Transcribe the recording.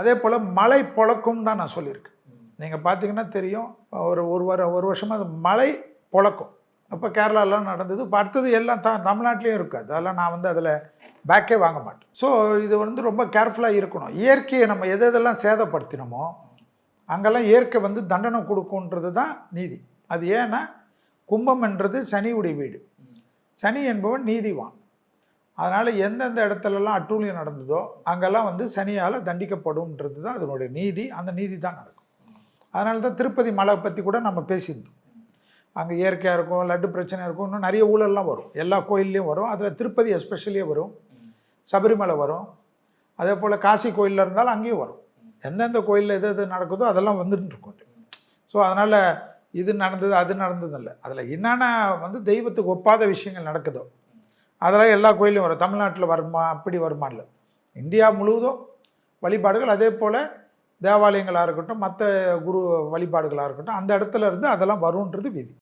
அதே போல் மழை பொழக்கும் தான் நான் சொல்லியிருக்கேன் நீங்கள் பார்த்தீங்கன்னா தெரியும் ஒரு ஒரு வாரம் ஒரு வருஷமாக அது மழை பொழக்கும். அப்போ கேரளாலாம் நடந்தது. இப்போ அடுத்தது எல்லாம் த தமிழ்நாட்டிலையும் இருக்குது அதெல்லாம் நான் வந்து அதில் பேக்கே வாங்க மாட்டேன். ஸோ இது வந்து ரொம்ப கேர்ஃபுல்லாக இருக்கணும். இயற்கையை நம்ம எது எதெல்லாம் சேதப்படுத்தினோமோ அங்கெல்லாம் இயற்கை வந்து தண்டனை கொடுக்குன்றது தான் நீதி. அது ஏன்னா கும்பம்ன்றது சனியுடைய வீடு. சனி என்பவன் நீதிவான். அதனால் எந்தெந்த இடத்துலலாம் அட்டூழியம் நடந்ததோ அங்கெல்லாம் வந்து சனியால் தண்டிக்கப்படும்ன்றது தான் அதனுடைய நீதி. அந்த நீதி தான் நடக்கும். அதனால தான் திருப்பதி மலை பற்றி கூட நம்ம பேசியிருந்தோம். அங்கே இயற்கையாக இருக்கும் லட்டு பிரச்சனை இருக்கும் இன்னும் நிறைய ஊழல்லாம் வரும். எல்லா கோயில்லையும் வரும். அதில் திருப்பதி எஸ்பெஷலியே வரும். சபரிமலை வரும். அதே போல் காசி கோயிலில் இருந்தாலும் அங்கேயும் வரும். எந்தெந்த கோயிலில் எது எது நடக்குதோ அதெல்லாம் வந்துட்டு இருக்கும். ஸோ அதனால் இது நடந்தது அது நடந்ததில்லை அதில் என்னென்ன வந்து தெய்வத்துக்கு ஒப்பாத விஷயங்கள் நடக்குதோ அதெல்லாம் எல்லா கோயிலையும் வரும். தமிழ்நாட்டில் வருமா அப்படி வருமா இல்லை. இந்தியா முழுவதும் வழிபாடுகள் அதே போல் தேவாலயங்களாக இருக்கட்டும் மற்ற குரு வழிபாடுகளாக இருக்கட்டும் அந்த இடத்துல இருந்து அதெல்லாம் வரும்ன்றது விதி.